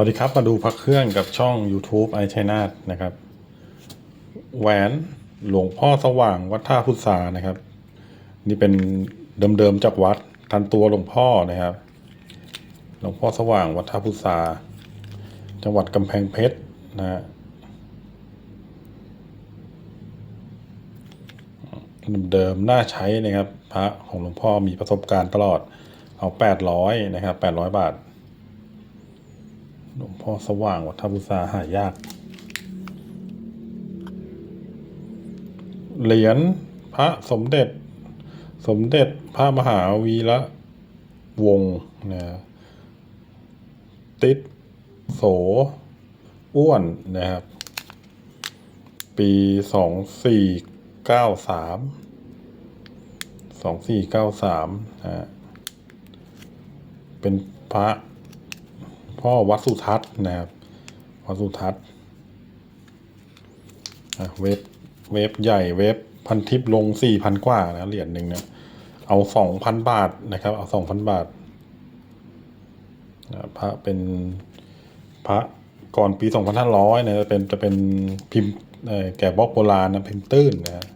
วัสดีครับมาดูพักเครื่องกับช่อง YouTube ไอชัยนาทนะครับ แหวนหลวงพ่อสว่างวัดท่าพุทธานะครับ นี่เป็นเดิมๆจากวัดทันตัวหลวงพ่อนะครับ หลวงพ่อสว่างวัดท่าพุทธาจังหวัดกำแพงเพชรนะฮะเดิมๆน่าใช้นะครับ พระของหลวงพ่อมีประสบการณ์ตลอดเอาแปดร้อยนะครับแปดร้อยบาท หลวงพ่อสว่างวัดท่าพุทธาหายาก เหรียญพระสมเด็จ สมเด็จพระมหาวีระวงศ์นะติดโส อ้วนนะครับ ปีสองสี่เก้าสามสองสี่เก้าสามนะฮะเป็นพระ พ่อวัดสุทัศน์นะครับวัดสุทัศน์อะเว็บเว็บใหญ่เว็บพันทิปลงสี่พันกว่านะเหรียญหนึ่งเนี่ยเอาสองพันบาทนะครับ เอาสองพันบาทนะพระเป็นพระก่อนปีสองพันห้าร้อยเนี่ยจะเป็นจะเป็นพิมพ์แกะบล็อกโบราณนะพิมพ์ตื้นนะฮะ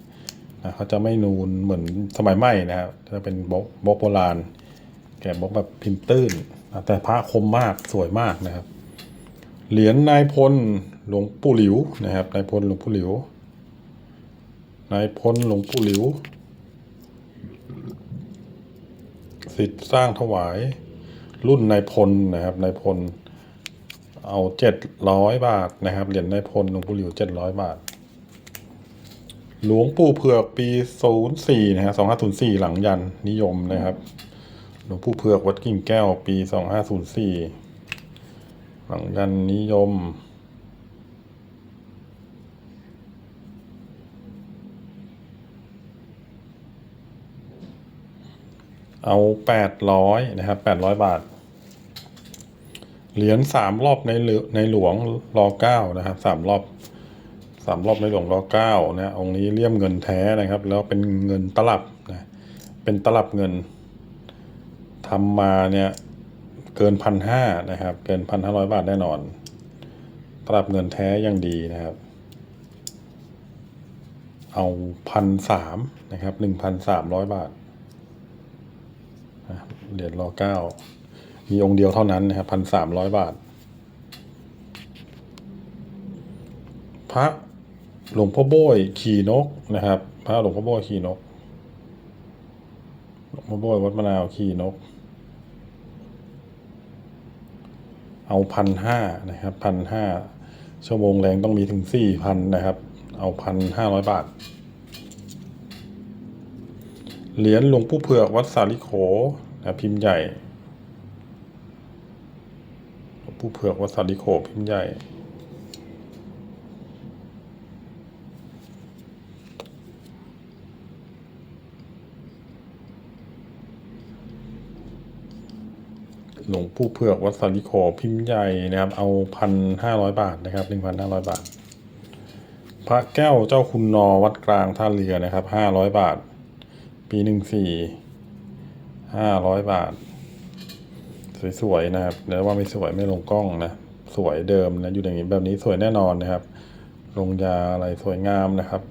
นะเขาจะไม่นูนเหมือนสมัยใหม่นะครับจะเป็นบล็อกบล็อกโบราณ แกะบล็อกแบบพิมพ์ตื้น แต่พระคมมากสวยมากนะครับ เหรียญนายพลหลวงปู่หลิวนะครับ นายพลหลวงปู่หลิว นายพลหลวงปู่หลิวสิทธิ์สร้างถวายรุ่นนายพลนะครับนายพล เอาเจ็ดร้อยบาทนะครับเหรียญนายพลหลวงปู่หลิวเจ็ดร้อยบาท หลวงปู่เผือกปีศูนย์สี่นะฮะสองห้าศูนย์สี่หลังยันนิยมนะครับ หลวงปู่เผือกวัดกิ่งแก้วปีสองห้าศูนย์สี่หลังยันนิยม เอาแปดร้อยนะครับแปดร้อยบาท เหรียญสามรอบในในหลวงรอเก้านะครับสามรอบสามรอบในหลวงรอเก้านะองค์นี้เลี่ยมเงินแท้นะครับ แล้วเป็นเงินตลับนะเป็นตลับเงิน ทำมาเนี่ยเกินพันห้านะครับ เกินพันห้าร้อยบาทแน่นอน ตลับเงินแท้อย่างดีนะครับ เอาพันสามนะครับหนึ่งพันสามร้อยบาทเหรียญรอเก้ามีองค์เดียวเท่านั้นนะครับพันสามร้อยบาท พระหลวงพ่อโบยขี่นกนะครับ พระหลวงพ่อโบยขี่นกหลวงพ่อโบยวัดมะนาวขี่นก เอาพันห้านะครับพันห้าชั่วโมงแรงต้องมีถึงสี่พันนะครับ เอาพันห้าร้อยบาท เหรียญหลวงปู่เผือกวัดสาลิโขนะพิมพ์ใหญ่หลวงปู่เผือกวัดสาลิโขพิมพ์ใหญ่ หลวงปู่เผือกวัดสาลิโขพิมพ์ใหญ่นะครับ เอาพันห้าร้อยบาทนะครับหนึ่งพันห้าร้อยบาท พระแก้วเจ้าคุณนอวัดกลางท่าเรือนะครับห้าร้อยบาท ปีหนึ่งสี่ห้าร้อยบาท สวยๆนะครับแล้วว่าไม่สวยไม่ลงกล้องนะสวยเดิมนะอยู่อย่างนี้แบบนี้สวยแน่นอนนะครับ ลงยาอะไรสวยงามนะครับ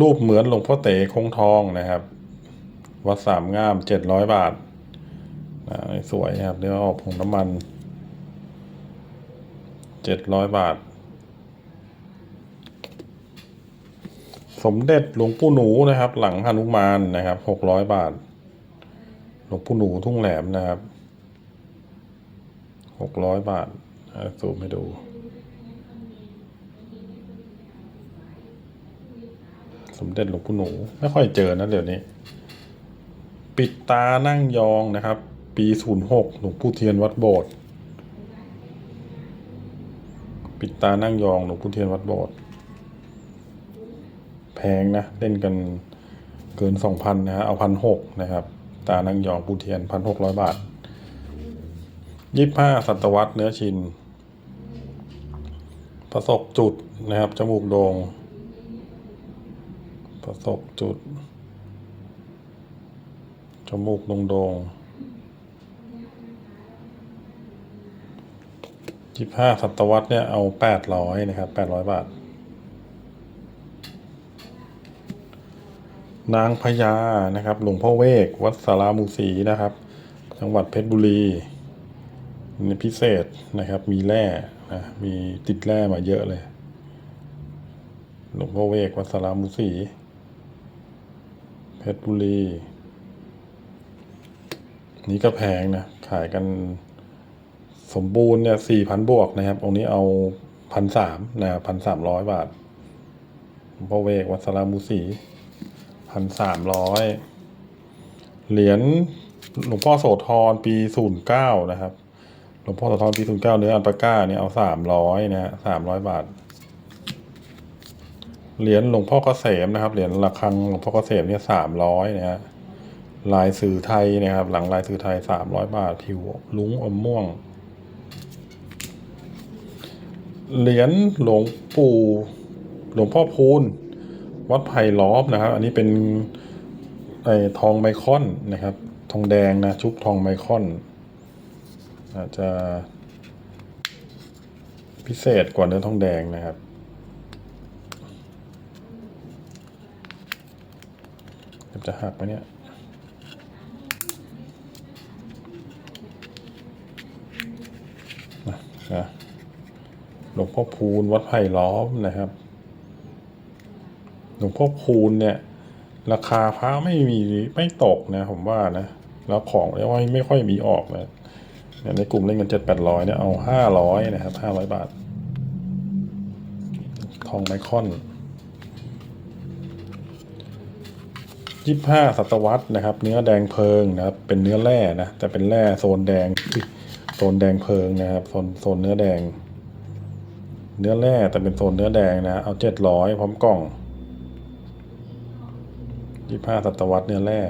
รูปเหมือนหลวงพ่อเต๋คงทองนะครับ วัดสามงามเจ็ดร้อยบาทนะสวยนะครับเดี๋ยวออกผงน้ำมันเจ็ดร้อยบาท สมเด็จหลวงปู่หนูนะครับ หลังหนุมานนะครับหกร้อยบาท หลวงปู่หนูทุ่งแหลมนะครับหกร้อยบาทอะซูมให้ดูสมเด็จหลวงปู่หนู ไม่ค่อยเจอนะเดี๋ยวนี้ ปิดตานั่งยองนะครับ ปีศูนย์หกหลวงปู่เทียนวัดโบสถ์ปิดตานั่งยองหลวงปู่เทียนวัดโบสถ์แพงนะ เล่นกันเกินสองพันนะฮะเอาพันหกนะครับ ตานั่งยองปู่เทียนพันหกร้อยบาทยี่ห้าสัตวัตเนื้อชินประสบจุดนะครับ จมูกโดง่งประสบจุด จมูกโด่งๆยี่ห้สัตวรรษเนี่ยเอาแปดร้อยนะครับแปดร้อยบาท นางพญานะครับ หลวงพ่อเวก วัดสารามูสีนะครับ จังหวัดเพชรบุรีในพิเศษนะครับ มีแร่นะมีติดแร่มาเยอะเลย หลวงพ่อเวก วัดสารามูสีเพชรบุรี นี่ก็แพงนะ ขายกันสมบูรณ์เนี่ยสี่พันบวกนะครับ องค์นี้เอาพันสามนะพันสามร้อยบาทพ่อเวกวัสรามูสีพันสามร้อยเหรียญหลวงพ่อโสธรปีศูนย์เก้านะครับ หลวงพ่อโสธรปีศูนย์เก้าเนื้ออัลปาก้าเนี่ยเอาสามร้อยนะฮะสามร้อยบาท เหรียญหลวงพ่อเกษมนะครับ เหรียญระฆังหลวงพ่อเกษมเนี่ยสามร้อยนะฮะ ลายสื่อไทยนะครับ หลังลายสื่อไทยสามร้อยบาท ผิวลุ้งอมม่วง เหรียญหลวงปู่หลวงพ่อพูน วัดไผ่ล้อมนะครับ อันนี้เป็นไอทองไมคอนนะครับ ทองแดงนะ ชุบทองไมคอน อาจจะพิเศษกว่าเนื้อทองแดงนะครับจะหักไหมเนี่ย นะนะ หลวงพ่อพูนวัดไผ่ล้อมนะครับ หลวงพ่อคูณเนี่ย ราคาพระไม่มีไม่ตกนะ ผมว่านะแล้วของเรียกว่าไม่ค่อยมีออกนะเนี่ยในกลุ่มเล่นกันเจ็ดแปดร้อยเนี่ยเอาห้าร้อยนะครับห้าร้อยบาท ทองไมคอนยี่ห้าศตวรรษนะครับ เนื้อแดงเพลิงนะครับ เป็นเนื้อแร่นะแต่เป็นแร่โซนแดงโซนแดงเพลิงนะครับโซนโซนเนื้อแดง เนื้อแร่แต่เป็นโซนเนื้อแดงนะ เอาเจ็ดร้อยพร้อมกล่องยี่ห้าศตวรรษเนื้อแร่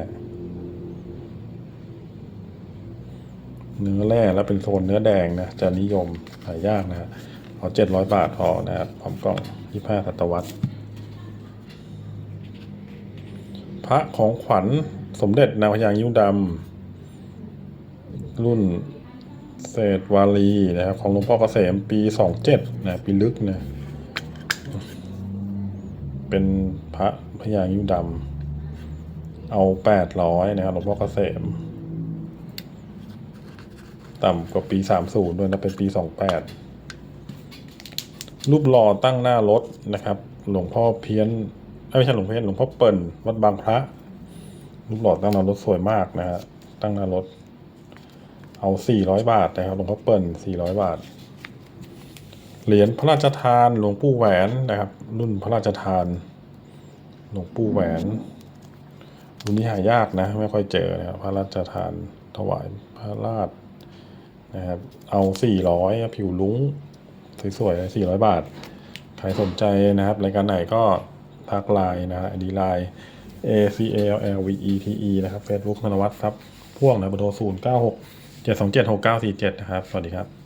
เนื้อแร่แล้วเป็นโซนเนื้อแดงนะ จะนิยมหายากนะฮะเอาเจ็ดร้อยบาทพอนะครับพร้อมกล่องยี่ห้าศตวรรษ พระของขวัญสมเด็จนางพญายิ้วดำรุ่น เศษวาลีนะครับของหลวงพ่อเกษมปีสองเจ็ดนะปีลึกนะเป็นพระพญายิ้วดำเอาแปดร้อยนะครับหลวงพ่อเกษม ต่ำกว่าปีสามศูนย์ด้วยนะเป็นปีสองแปดรูปหล่อตั้งหน้ารถนะครับ หลวงพ่อเพี้ยนไม่ใช่หลวงพ่อเพี้ยนหลวงพ่อเปิ่นวัดบางพระรูปหล่อตั้งหน้ารถสวยมากนะฮะตั้งหน้ารถ เอาสี่ร้อยบาทนะครับหลวงพ่อเปิ่นสี่ร้อยบาท เหรียญพระราชทานหลวงปู่แหวนนะครับ รุ่นพระราชทาน หลวงปู่แหวนรุ่นนี้หายากนะ ไม่ค่อยเจอนะครับพระราชทานถวายพระราชนะครับ เอาสี่ร้อยผิวลุ้งสวยๆสี่ร้อยบาท ใครสนใจนะครับรายการไหนก็ทักไลน์นะฮะดีไลน์ A C A L L V E T E นะครับ Facebook ธนวัฒน์ครับ พ่วงนะเบอร์โทรศูนย์เก้าหก เจ็ดสองเจ็ดหกเก้าสี่เจ็ดนะครับ สวัสดีครับ